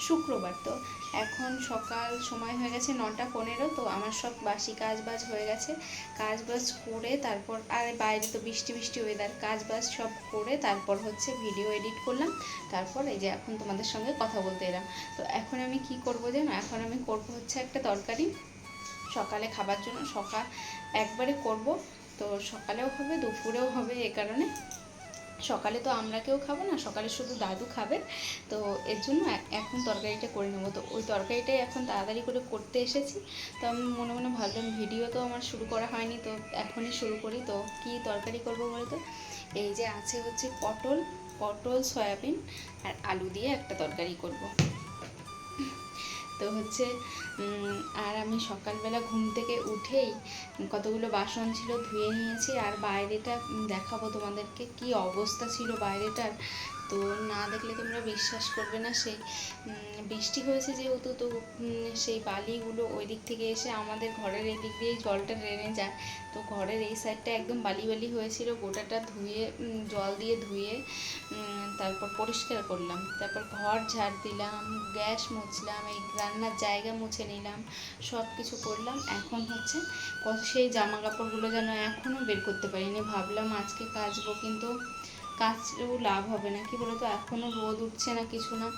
শুক্রবার। তো এখন সকাল সময় হয়ে গেছে নটা পনেরো, তো আমার সব বাসি কাজ বাজ হয়ে গেছে। কাজ বাজ করে তারপর, আর বাইরে তো বৃষ্টি বৃষ্টি ওয়েদার কাজ বাজ সব করে তারপর হচ্ছে ভিডিও এডিট করলাম। তারপর এই যে এখন তোমাদের সঙ্গে কথা বলতে এলাম। তো এখন আমি কি করব জানো? এখন আমি করব হচ্ছে একটা তরকারি। সকালে খাবার জন্য সকাল একবারে করব। তো সকালেও হবে, দুপুরেও হবে এ কারণে। সকালে তো আমরা কেউ খাব না, সকালে শুধু দাদু খাবে। তো এর জন্য এখন তরকারিটা করে নেব। তো ওই তরকারিটাই এখন তাড়াতাড়ি করে করতে এসেছি। তো আমি মনে মনে ভাবলাম ভিডিও তো আমার শুরু করা হয়নি, তো এখনই শুরু করি। তো কি তরকারি করব বলতো? এই যে আছে হচ্ছে পটল পটল, সয়াবিন আর আলু দিয়ে একটা তরকারি করব। তো হচ্ছে আর আমি সকালবেলা ঘুম থেকে উঠেই কতগুলো বাসন ছিল ধুয়ে নিয়েছি। আর বাইরেটা দেখাবো তোমাদেরকে কি অবস্থা ছিল বাইরেটার। তো না দেখলে তোমরা বিশ্বাস করবে না। সেই বৃষ্টি হয়েছে যেহেতু, তো সেই বালিগুলো ওই দিক থেকে এসে আমাদের ঘরের এদিক দিয়েই জলটা ড্রেনে যায়। তো ঘরের এই সাইডটা একদম বালি বালি হয়েছিল। গোটাটা ধুয়ে জল দিয়ে ধুয়ে তারপর পরিষ্কার করলাম। তারপর ঘর ঝাড় দিলাম, গ্যাস মুছলাম, এই রান্নার জায়গা মুছে নিলাম সব কিছু করলাম। এখন হচ্ছে সেই জামা কাপড়গুলো যেন এখনও বের করতে পারিনি। ভাবলাম আজকে কাচবো, কিন্তু কাচলেও লাভ হবে না। কি বলতো এখনও রোদ উঠছে না কিছু না।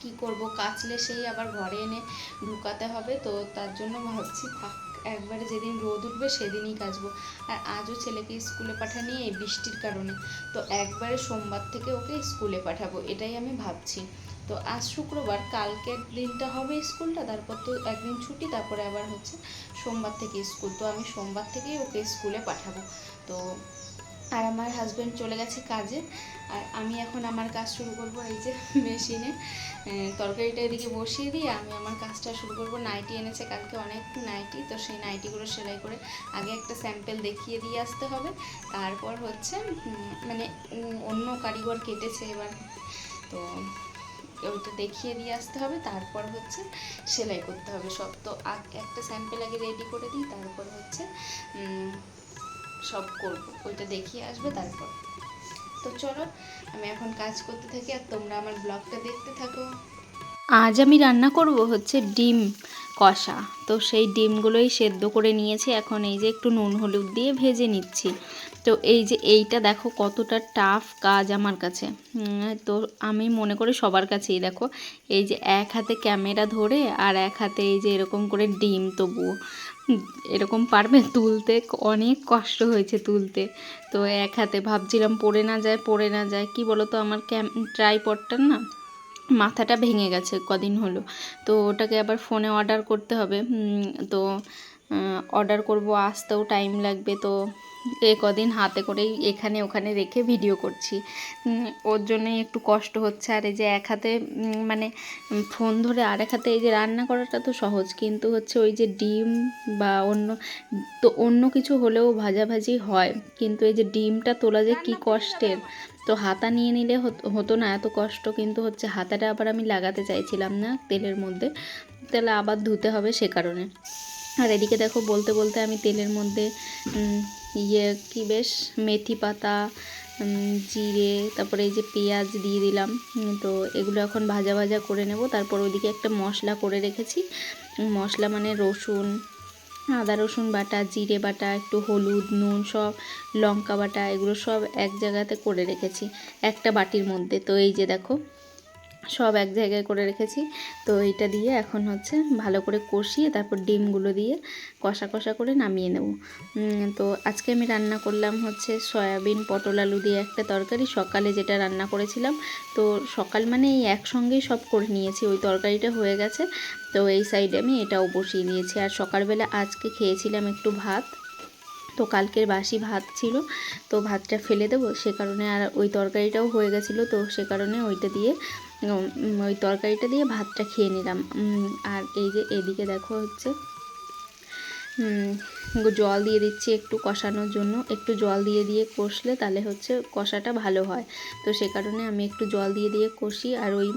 কি করব, কাচলে সেই আবার ঘরে এনে ঢুকাতে হবে। তো তার জন্য ভাবছি একবারে যেদিন রোদ উঠবে সেদিনই কাচবো। আর আজও ছেলেকে স্কুলে পাঠানি এই বৃষ্টির কারণে। তো একবারে সোমবার থেকে ওকে স্কুলে পাঠাবো, এটাই আমি ভাবছি। তো আজ শুক্রবার কালকের দিনটা হবে স্কুলটা, তারপর তো একদিন ছুটি, তারপরে আবার হচ্ছে সোমবার থেকে স্কুল। তো আমি সোমবার থেকেই ওকে স্কুলে পাঠাবো। তো আর আমার হাজব্যান্ড চলে গেছে কাজে। আর আমি এখন আমার কাজ শুরু করব এই যে মেশিনে তরকারিটা এদিকে বসিয়ে দিয়ে আমি আমার কাজটা শুরু করব। নাইটি এনেছে কালকে অনেক নাইটি। তো সেই নাইটিগুলো সেলাই করে আগে একটা স্যাম্পেল দেখিয়ে দিয়ে আসতে হবে। তারপর হচ্ছে মানে অন্য কারিগর কেটেছে এবার। তো ওইটা দেখিয়ে দিয়ে আসতে হবে। তারপর হচ্ছে সেলাই করতে হবে সব। তো একটা স্যাম্পেল আগে রেডি করে দিই। তারপর হচ্ছে সব করব। ওইটা দেখিয়ে আসবে তারপর। তো চলো, আমি এখন কাজ করতে থাকি আর তোমরা আমার ব্লগটা দেখতে থাকো। আজ আমি রান্না করব হচ্ছে ডিম কষা। তো সেই ডিমগুলোই সেদ্ধ করে নিয়েছি। এখন এই যে একটু নুন হলুদ দিয়ে ভেজে নিচ্ছি। তো এই যে এইটা দেখো কতটা টাফ কাজ আমার কাছে। তো আমি মনে করি সবার কাছেই দেখো। এই যে এক হাতে ক্যামেরা ধরে আর এক হাতে এই যে এরকম করে ডিম তবুও এরকম পারবে তুলতে? অনেক কষ্ট হয়েছে তুলতে। তো এক হাতে ভাবছিলাম পড়ে না যায়, পড়ে না যায়। কি বলো তো আমার ক্যাম ট্রাইপডটার না মাথাটা ভেঙে গেছে কদিন হলো। তো ওটাকে আবার ফোনে অর্ডার করতে হবে। তো অর্ডার করব, আসতেও টাইম লাগবে তো। এ কদিন হাতে করেই এখানে ওখানে রেখে ভিডিও করছি। ওর জন্যই একটু কষ্ট হচ্ছে। আর এই যে এক হাতে মানে ফোন ধরে আর এক হাতে এই যে রান্না করাটা তো সহজ। কিন্তু হচ্ছে ওই যে ডিম বা অন্য, তো অন্য কিছু হলেও ভাজাভাজি হয়। কিন্তু এই যে ডিমটা তোলা যে কী কষ্টের, তো হাতা নিয়ে নিলে হতো না এত কষ্ট। কিন্তু হচ্ছে হাতাটা আবার আমি লাগাতে চাইছিলাম না তেলের মধ্যে। তাহলে আবার ধুতে হবে সে কারণে। আর এদিকে দেখো বলতে বলতে আমি তেলের মধ্যে ইয়ে কী বেশ, মেথি পাতা জিরে, তারপরে এই যে পেঁয়াজ দিয়ে দিলাম। তো এগুলো এখন ভাজা ভাজা করে নেব। তারপর ওইদিকে একটা মশলা করে রেখেছি। মশলা মানে রসুন, আদা রসুন বাটা, জিরে বাটা, একটু হলুদ, নুন, সব লঙ্কা বাটা, এগুলো সব এক জায়গাতে করে রেখেছি, একটা বাটির মধ্যে। তো এই যে দেখো সব এক জায়গায় করে রেখেছি। তো এইটা দিয়ে এখন হচ্ছে ভালো করে কষিয়ে তারপর ডিমগুলো দিয়ে কষা কষা করে নামিয়ে নেব। তো আজকে আমি রান্না করলাম হচ্ছে সয়াবিন, পটল, আলু দিয়ে একটা তরকারি। সকালে যেটা রান্না করেছিলাম, তো সকাল মানে এই একসঙ্গেই সব করে নিয়েছি। ওই তরকারিটা হয়ে গেছে, তো এই সাইডে আমি এটাও বসিয়ে নিয়েছি। আর সকালবেলা আজকে খেয়েছিলাম একটু ভাত, তো কালকের বাসি ভাত ছিল, তো ভাতটা ফেলে দেবো। সে কারণে আর ওই তরকারিটাও হয়ে গেছিল, তো সে কারণে ওইটা দিয়ে ওই তরকারিটা দিয়ে ভাতটা খেয়ে নিলাম। আর এই যে এদিকে দেখো হচ্ছে জল দিয়ে দিচ্ছি একটু কষানোর জন্য। একটু জল দিয়ে দিয়ে কষলে তাহলে হচ্ছে কষাটা ভালো হয়। তো সে কারণে আমি একটু জল দিয়ে দিয়ে কষি। আর ওই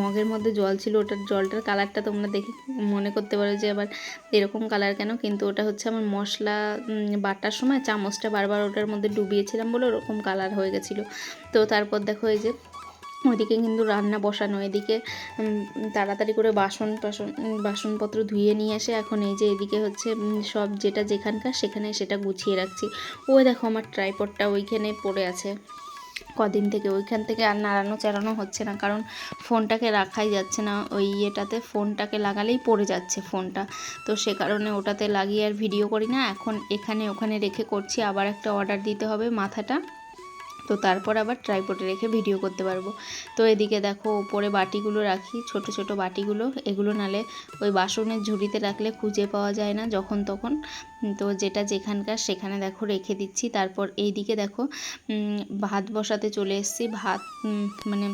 মগের মধ্যে জল ছিল, ওটার জলটার কালারটা তোমরা দেখে মনে করতে পারো যে আবার এরকম কালার কেন? কিন্তু ওটা হচ্ছে আমার মশলা বাটার সময় চামচটা বারবার ওটার মধ্যে ডুবিয়েছিলাম বলে ওরকম কালার হয়ে গেছিল। তো তারপর দেখো এই যে ওইদিকে কিন্তু রান্না বসানো, এদিকে তাড়াতাড়ি করে বাসন টাসন বাসনপত্র ধুয়ে নিয়ে এসে এখন এই যে এদিকে হচ্ছে সব যেটা যেখানকার সেখানে সেটা গুছিয়ে রাখছি। ওই দেখো আমার ট্রাইপডটা ওইখানে পড়ে আছে। কদিন থেকে ওইখান থেকে আর নাড়ানো চাড়ানো হচ্ছে না, কারণ ফোনটাকে রাখাই যাচ্ছে না। ওই ইয়েটাতে ফোনটাকে লাগালেই পড়ে যাচ্ছে ফোনটা। তো সে কারণে ওটাতে লাগিয়ে আর ভিডিও করি না, এখন এখানে ওখানে রেখে করছি। আবার একটা অর্ডার দিতে হবে মাথাটা। তো তারপর আবার ট্রাইপোর্টে রেখে ভিডিও করতে পারব। তো এদিকে দেখো ওপরে বাটিগুলো রাখি, ছোট ছোট বাটিগুলো। এগুলো নালে ওই বাসনের ঝুড়িতে রাখলে খুঁজে পাওয়া যায় না যখন তখন। তো যেটা যেখানকার সেখানে দেখো রেখে দিচ্ছি। তারপর এইদিকে দেখো ভাত বসাতে চলে এসেছি। ভাত মানে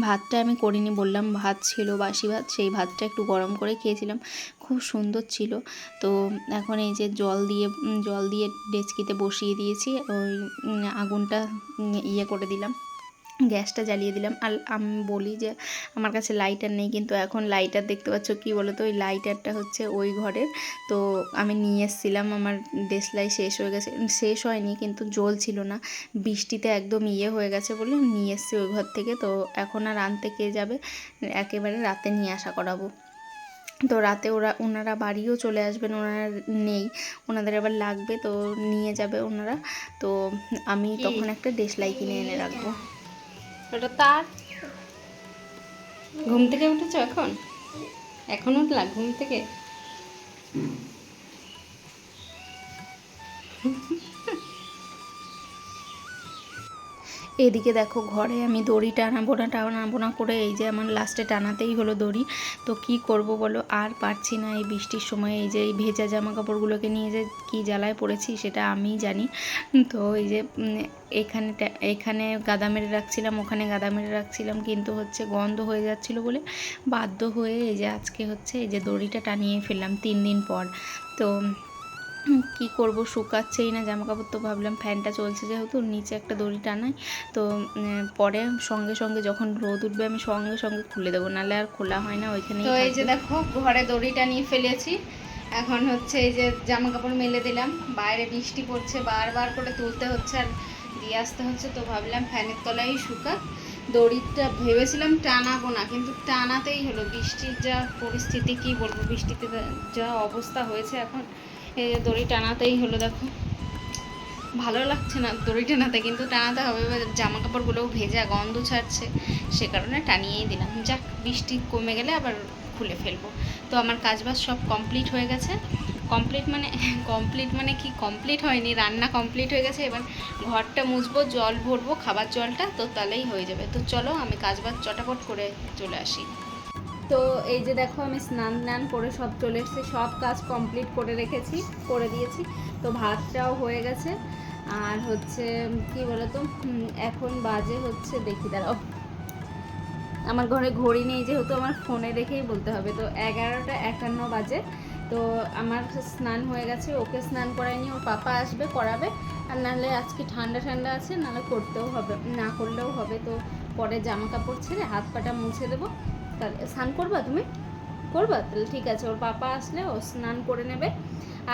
ভাতটা আমি করিনি, বললাম ভাত ছিল, বাসি ভাত, সেই ভাতটা একটু গরম করে খেয়েছিলাম। খুব সুন্দর ছিল। তো এখন এই যে জল দিয়ে জল দিয়ে ডেচকিতে বসিয়ে দিয়েছি, ওই আগুনটা ইয়ে করে দিলাম। গ্যাসটা জ্বালিয়ে দিলাম। আর আমি বলি যে আমার কাছে লাইটার নেই কিন্তু এখন লাইটার দেখতে পাচ্ছ কি বলো তো ওই লাইটারটা হচ্ছে ওই ঘরের। তো আমি নিয়ে এসেছিলাম আমার দেশলাই শেষ হয়ে গেছে। শেষ হয়নি কিন্তু জল ছিল না। বৃষ্টিতে একদম ইয়ে হয়ে গেছে বলে নিয়ে এসেছি ওই ঘর থেকে। তো এখন আর আনতে কে যাবে? একেবারে রাতে নিয়ে আসা করাবো। তো রাতে ওরা ওনারা বাড়িও চলে আসবেন ওনারা নেই। ওনাদের আবার লাগবে তো নিয়ে যাবে ওনারা। তো আমি তখন একটা দেশলাই কিনে এনে রাখব। ওটা তার? ঘুম থেকে উঠেছ এখন? এখন উঠলা? ঘুম থেকে? এদিকে দেখো ঘরে আমি দড়ি টানাবো না টানাবো না করে এই যে আমার লাস্টে টানাতেই হলো দড়ি। তো কি করব বলো? আর পারছি না এই বৃষ্টির সময়। এই যে এই ভেজা জামা কাপড়গুলোকে নিয়ে যে কী জ্বালায় পড়েছি সেটা আমিই জানি। তো এই যে এখানে এখানে গাদা মেরে রাখছিলাম, ওখানে গাদা মেরে রাখছিলাম, কিন্তু হচ্ছে গন্ধ হয়ে যাচ্ছিল বলে বাধ্য হয়ে এই যে আজকে হচ্ছে এই যে দড়িটা টানিয়ে ফেললাম তিন দিন পর। তো কি করব শুকাচ্ছেই না জামা কাপড় তো ভাবলাম ফ্যানটা চলছে যেহেতু নিচে একটা দড়ি টানাই। তো পরে সঙ্গে সঙ্গে যখন রোদ উঠবে আমি সঙ্গে সঙ্গে খুলে দেবো নাহলে আর খোলা হয় না ওইখানে তো এই যে দেখো ঘরে দড়ি টানিয়ে ফেলেছি। এখন হচ্ছে এই যে জামা কাপড় মেলে দিলাম বাইরে বৃষ্টি পড়ছে বারবার করে তুলতে হচ্ছে আর দিয়ে আসতে হচ্ছে তো ভাবলাম ফ্যানের তলায় শুকা দড়িটা ভেবেছিলাম টানাবো না কিন্তু টানাতেই হলো বৃষ্টির যা পরিস্থিতি কি বলব বৃষ্টিতে যা অবস্থা হয়েছে এখন। এই যে দড়ি টানাতেই হলো, দেখো। ভালো লাগছে না দড়ি টানাতে, কিন্তু টানাতে হবে জামা কাপড়গুলোও ভেজা, গন্ধ ছাড়ছে। সে কারণে টানিয়েই দিলাম। যাক, বৃষ্টি কমে গেলে আবার খুলে ফেলব। তো আমার কাজবাজ সব কমপ্লিট হয়ে গেছে। কমপ্লিট মানে কমপ্লিট মানে কি? কমপ্লিট হয়নি, রান্না কমপ্লিট হয়ে গেছে। এবার ঘরটা মুছবো, জল ভরবো, খাবার জলটা, তো তাহলেই হয়ে যাবে। তো চলো, আমি কাজবাজ চটাপট করে চলে আসি। তো এই যে দেখো আমি স্নান টান করে সব চলে এসেছি, সব কাজ কমপ্লিট করে রেখেছি, করে দিয়েছি। তো ভাতটাও হয়ে গেছে। আর হচ্ছে, কি বলতো এখন বাজে হচ্ছে, দেখি দাঁড়াও। আমার ঘরে ঘড়ি নেই, যেহেতু আমার ফোনে দেখেই বলতে হবে। তো এগারোটা একান্ন বাজে। তো আমার স্নান হয়ে গেছে, ওকে স্নান করায়নি ওর পাপা আসবে, করাবে। আর নাহলে আজকে ঠান্ডা ঠান্ডা আছে, নাহলে করতেও হবে, না করলেও হবে। তো পরে জামা কাপড় ছেড়ে হাত পাটা মুছে দেবো। তাহলে স্নান করবা তুমি? করবা? তাহলে ঠিক আছে, ওর পাপা আসলে ও স্নান করে নেবে।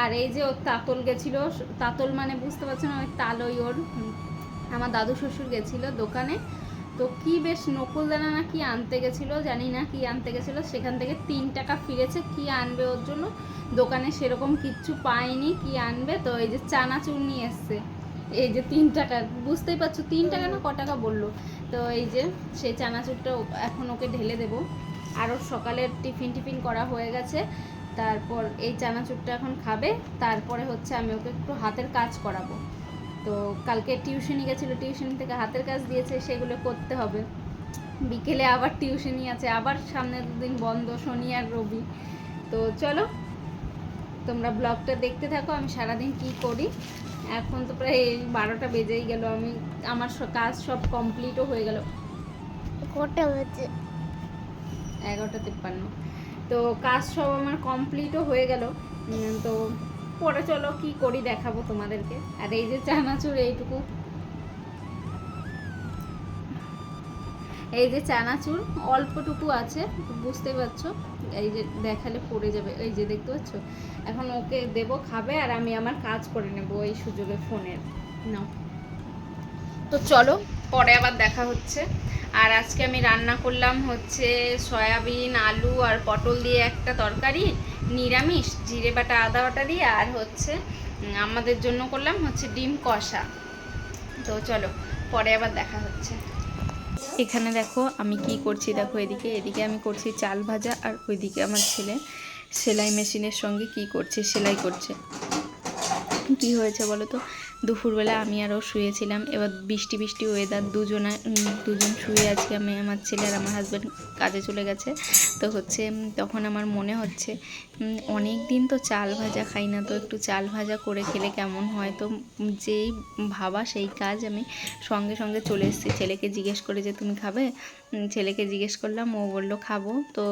আর এই যে ওর তাতল গেছিল, তাতল মানে বুঝতে পারছ না, ওই তালই ওর। আমার দাদু শ্বশুর গেছিল দোকানে। তো কি বেশ নকুলদানা না কি আনতে গেছিল, জানি না কি আনতে গেছিল। সেখান থেকে তিন টাকা ফিরেছে, কি আনবে ওর জন্য? দোকানে সেরকম কিচ্ছু পায়নি, কি আনবে? তো এই যে চানাচুর নিয়ে এসছে। এই যে তিন টাকা, বুঝতেই পারছ, তিন টাকা না ক টাকা বলল? তো এই যে, সেই চানাচুরটা এখন ওকে ঢেলে দেবো। আরও সকালের টিফিন টিফিন করা হয়ে গেছে। তারপর এই চানাচুরটা এখন খাবে। তারপরে হচ্ছে আমি ওকে একটু হাতের কাজ করাবো। তো কালকে টিউশনি গেছিল, টিউশনি থেকে হাতের কাজ দিয়েছে, সেগুলো করতে হবে। বিকেলে আবার টিউশনি আছে, আবার সামনের দুদিন বন্ধ, শনি আর রবি। তো চলো, তোমরা ব্লগটা দেখতে থাকো, আমি সারাদিন কি করি। এখন তো প্রায় এই বারোটা বেজেই গেল আমি আমার কাজ সব কমপ্লিটও হয়ে গেল। কটা হয়েছে এগারোটা তিপ্পান্ন। তো কাজ সব আমার কমপ্লিটও হয়ে গেল। তো পরে চলো কি করি দেখাবো তোমাদেরকে। আর এই যে চানাচুর এইটুকু। এই যে চানাচুর অল্পটুকু আছে বুঝতে পারছ? এই যে দেখালে পড়ে যাবে, এই যে দেখতে পাচ্ছ? এখন ওকে দেব খাবে আর আমি আমার কাজ করে নেব এই সুযোগে ফোনের নাও। তো চলো, পরে আবার দেখা হচ্ছে। আর আজকে আমি রান্না করলাম হচ্ছে সয়াবিন, আলু আর পটল দিয়ে একটা তরকারি, নিরামিষ, জিরে বাটা, আদা বাটা দিয়ে আর হচ্ছে আমাদের জন্য করলাম হচ্ছে ডিম কষা। তো চলো, পরে আবার দেখা হচ্ছে। এখানে দেখো আমি কি করছি? দেখো এদিকে এদিকে আমি করছি চাল ভাজা আর ওইদিকে আমার ছেলে সেলাই মেশিনের সঙ্গে কি করছে? সেলাই করছে। কি হয়েছে বলো তো? দুপুরবেলা আমি আরও শুয়েছিলাম। এবার বৃষ্টি বৃষ্টি ওয়েদার দুজনে দুজন শুয়ে আছি আমি, আমার ছেলে আর আমার হাজব্যান্ড কাজে চলে গেছে। তো হচ্ছে তখন আমার মনে হচ্ছে অনেক দিন তো চাল ভাজা খাই না, তো একটু চাল ভাজা করে খেলে কেমন হয়? তো যেই ভাবা সেই কাজ আমি সঙ্গে সঙ্গে চলে এসেছি। ছেলেকে জিজ্ঞেস করে যে, তুমি খাবে? ছেলেকে জিজ্ঞেস করলাম, ও বলল, খাব। তো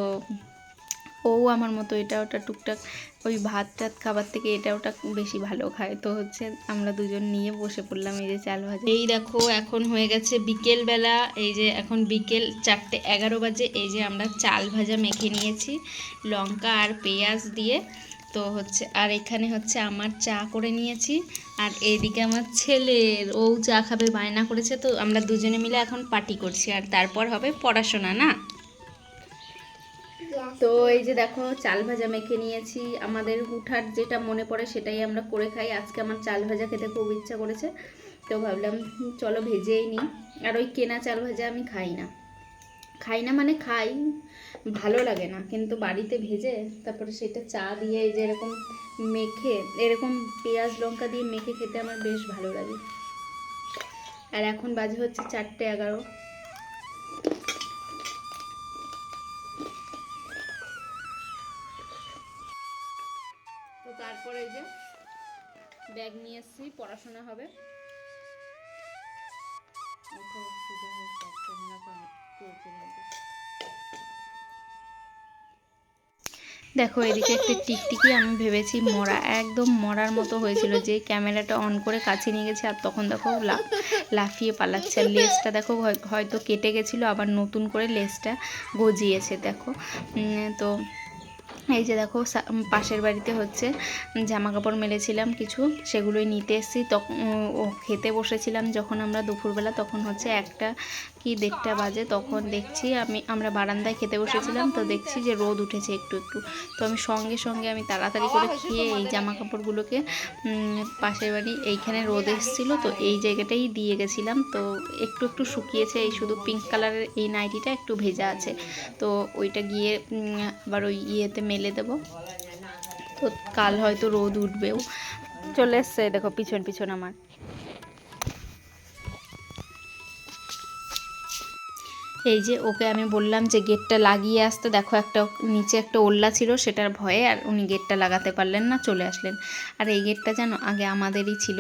ও আমার মতো, এটা ওটা টুকটাক ওই ভাত টাত খাবার থেকে এটা ওটা বেশি ভালো খায়। তো হচ্ছে আমরা দুজন নিয়ে বসে পড়লাম এই যে চাল ভাজা। এই দেখো, এখন হয়ে গেছে বিকেল বেলা এই যে এখন বিকেল চারটে এগারো বাজে, এই যে আমরা চাল ভাজা মেখে নিয়েছি, লঙ্কা আর পেঁয়াজ দিয়ে। তো হচ্ছে, আর এখানে হচ্ছে আমার চা করে নিয়েছি, আর এইদিকে আমার ছেলের, ও চা খাবে, বায়না করেছে, তো আমরা দুজনে মিলে এখন পার্টি করছি, আর তারপর হবে পড়াশোনা, না? তো এই যে দেখো, চাল ভাজা মেখে নিয়েছি। আমাদের হুঠার যেটা মনে পড়ে সেটাই আমরা করে খাই। আজকে আমার চাল ভাজা খেতে খুব ইচ্ছা করেছে, তো ভাবলাম চলো ভেজেই নিই। আর ওই কেনা চাল ভাজা আমি খাই না। খাই না মানে খাই, ভালো লাগে না। কিন্তু বাড়িতে ভেজে তারপরে সেটা চা দিয়ে এই যে এরকম মেখে, এরকম পেঁয়াজ লঙ্কা দিয়ে মেখে খেতে আমার বেশ ভালো লাগে। আর এখন বাজে হচ্ছে চারটে এগারো। ব্যাগ নিয়ে এসেছি, পড়াশোনা হবে। দেখো, এদিকে একটা টিকটিকি, আমি ভেবেছি মরা, একদম মরার মতো হয়েছিল। যে ক্যামেরাটা অন করে কাছে নিয়ে গেছে, আর তখন দেখো লাফিয়ে পালাচ্ছে। আর লেজটা দেখো, হয়- হয়তো কেটে গেছিল, আবার নতুন করে লেজটা গজিয়েছে, দেখো। তো এই যে দেখো পাশের বাড়িতে হচ্ছে জামা কাপড় মেলেছিলাম কিছু, সেগুলোই নিতে এসেছি। তখন খেতে বসেছিলাম যখন আমরা দুপুরবেলা, তখন হচ্ছে একটা কি দেড়টা বাজে তখন দেখছি আমি, আমরা বারান্দায় খেতে বসেছিলাম তো দেখছি যে রোদ উঠেছে একটু একটু। তো আমি সঙ্গে সঙ্গে আমি তাড়াতাড়ি করে খেয়ে এই জামা কাপড়গুলোকে পাশের বাড়ি এইখানে রোদ এসেছিল তো এই জায়গাটাই দিয়ে গেছিলাম। তো একটু একটু শুকিয়েছে, এই শুধু পিঙ্ক কালারের এই নাইটিটা একটু ভেজা আছে। তো ওইটা গিয়ে আবার ওই ইয়েতে মেলে দেবো। তো কাল হয়তো রোদ উঠবেও। চলে এসছে, দেখো, পিছন পিছন আমার। এই যে ওকে আমি বললাম যে গেটটা লাগিয়ে আসতে দেখো একটা নিচে একটা ওল্লা ছিল সেটার ভয়ে আর উনি গেটটা লাগাতে পারলেন না চলে আসলেন। আর এই গেটটা যেন আগে আমাদেরই ছিল।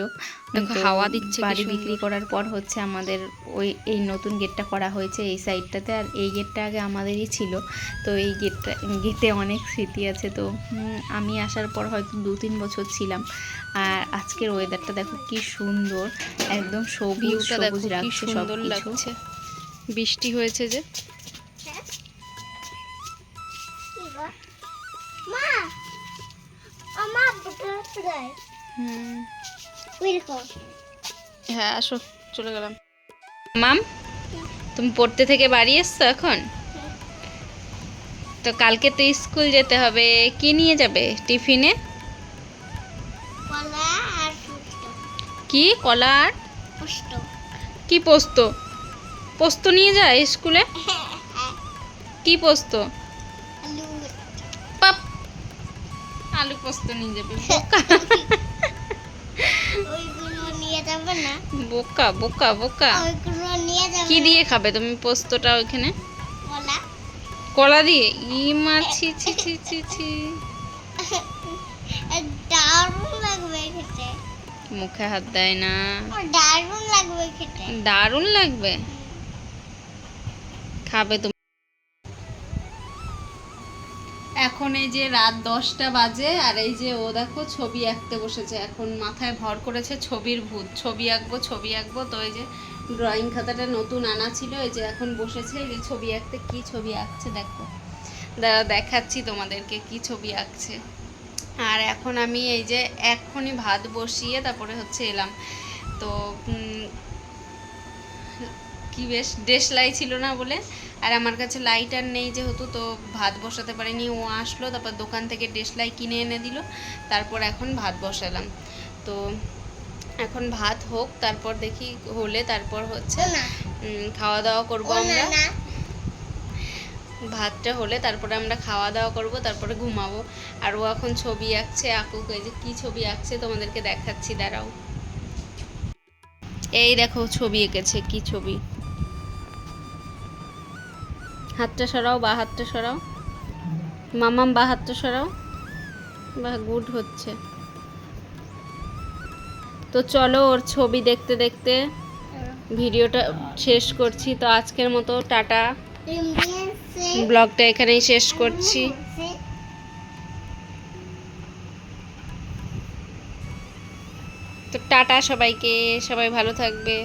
হাওয়া দিচ্ছে বাড়ি বিক্রি করার পর হচ্ছে আমাদের ওই এই নতুন গেটটা করা হয়েছে এই সাইডটাতে আর এই গেটটা আগে আমাদেরই ছিল। তো এই গেটটা গেটে অনেক স্মৃতি আছে। তো আমি আসার পর হয়তো দু তিন বছর ছিলাম। আর আজকের ওয়েদারটা দেখো কি সুন্দর একদম সবুজ সবুজ কি লাগছে সুন্দর সবকিছু। লাগছে। বৃষ্টি হয়েছে যে। হ্যাঁ আসো চলে গেলাম। মাম তুমি পড়তে থেকে বাড়ি এসছো এখন? তো কালকে তো স্কুল যেতে হবে কি নিয়ে যাবে টিফিনে? কলা আর সুস্থ কি? কলা আর? কি পোস্ত? পোস্ত নিয়ে যায় স্কুলে? কি পোস্ত? আলু। পাপ। আলু পোস্ত নিয়ে যাবে বোকা। বোকা বোকা নিয়ে কি দিয়ে খাবে তুমি পোস্তটা ওইখানে? কলা। দিয়ে? ই মাছি ছি ছি ছি ছি দারুণ লাগবে খেতে। মুখে হাত দেয় না। দারুণ লাগবে খেতে। দারুণ লাগবে? খাবে তুমি। এখন এই যে রাত দশটা বাজে, আর এই যে ও দেখো ছবি আঁকতে বসেছে। এখন মাথায় ভর করেছে ছবির ভূত। ছবি আঁকবো ছবি আঁকবো। তো এই যে ড্রয়িং খাতাটা নতুন আনা ছিল, এই যে এখন বসেছে। এই যে ছবি আঁকতে কি ছবি আঁকছে দেখো। দাঁড়া দেখাচ্ছি তোমাদেরকে কি ছবি আঁকছে। আর এখন আমি এই যে এক্ষুনি ভাত বসিয়ে তারপরে হচ্ছে এলাম। তো কি বেশ দেশলাই ছিল না বলে। আর আমার কাছে লাইট আর নেই যেহেতু তো ভাত বসাতে পারিনি। ও আসলো তারপর দোকান থেকে দেশলাই কিনে এনে দিল। তারপর এখন ভাত বসালাম। তো এখন ভাত হোক তারপর দেখি হলে তারপর হচ্ছে খাওয়া দাওয়া করব আমরা। ভাতটা হলে তারপরে আমরা খাওয়া দাওয়া করব তারপরে ঘুমাবো। আর ও এখন ছবি আঁকছে আঁকুক এই যে কী ছবি আঁকছে তোমাদেরকে দেখাচ্ছি দাঁড়াও। এই দেখো ছবি এঁকেছে কি ছবি? হাতটা সরাও, বা হাতটা সরাও। মামাম, বা হাতটা সরাও। বা গুড হচ্ছে। তো চলো ওর ছবি দেখতে দেখতে ভিডিওটা শেষ করছি। তো আজকের মতো টাটা। ব্লগটা এখানেই শেষ করছি। তো টাটা সবাইকে, সবাই ভালো থাকবে।